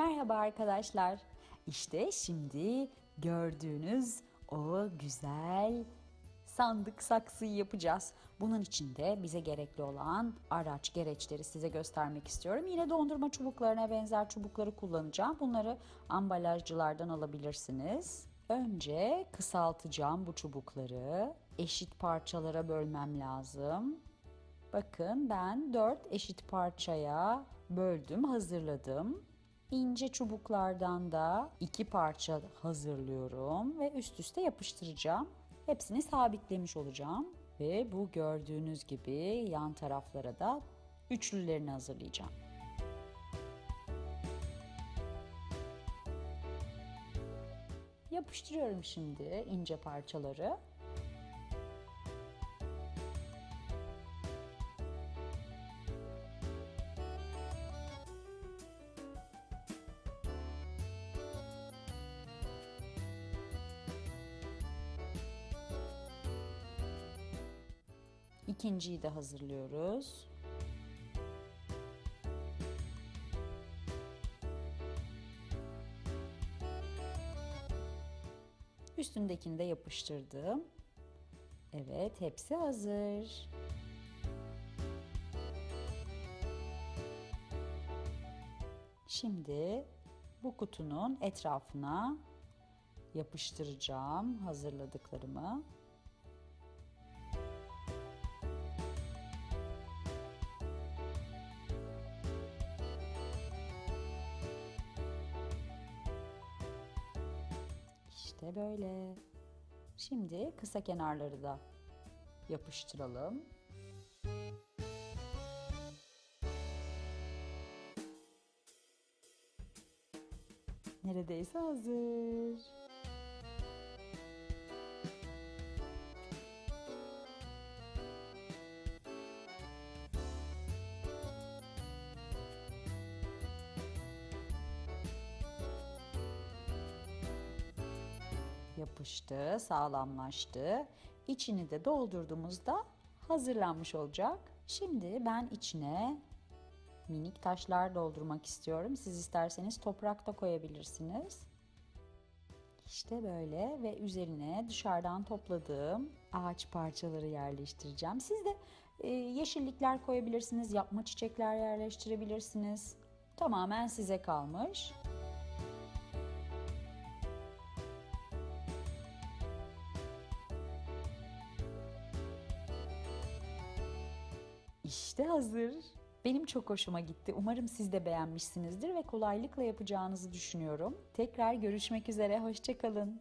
Merhaba arkadaşlar. İşte şimdi gördüğünüz o güzel sandık saksıyı yapacağız. Bunun için de bize gerekli olan araç gereçleri size göstermek istiyorum. Yine dondurma çubuklarına benzer çubukları kullanacağım. Bunları ambalajcılardan alabilirsiniz. Önce kısaltacağım bu çubukları. Eşit parçalara bölmem lazım. Bakın ben 4 eşit parçaya böldüm, hazırladım. İnce çubuklardan da iki parça hazırlıyorum ve üst üste yapıştıracağım. Hepsini sabitlemiş olacağım ve bu gördüğünüz gibi yan taraflara da üçlülerini hazırlayacağım. Yapıştırıyorum şimdi ince parçaları. İkinciyi de hazırlıyoruz. Üstündekini de yapıştırdım. Evet, hepsi hazır. Şimdi bu kutunun etrafına yapıştıracağım hazırladıklarımı. İşte böyle. Şimdi kısa kenarları da yapıştıralım. Neredeyse hazır. Yapıştı, sağlamlaştı. İçini de doldurduğumuzda hazırlanmış olacak. Şimdi ben içine minik taşlar doldurmak istiyorum. Siz isterseniz toprak da koyabilirsiniz. İşte böyle ve üzerine dışarıdan topladığım ağaç parçaları yerleştireceğim. Siz de e, yeşillikler koyabilirsiniz, yapma çiçekler yerleştirebilirsiniz. Tamamen size kalmış. İşte hazır. Benim çok hoşuma gitti. Umarım siz de beğenmişsinizdir ve kolaylıkla yapacağınızı düşünüyorum. Tekrar görüşmek üzere. Hoşçakalın.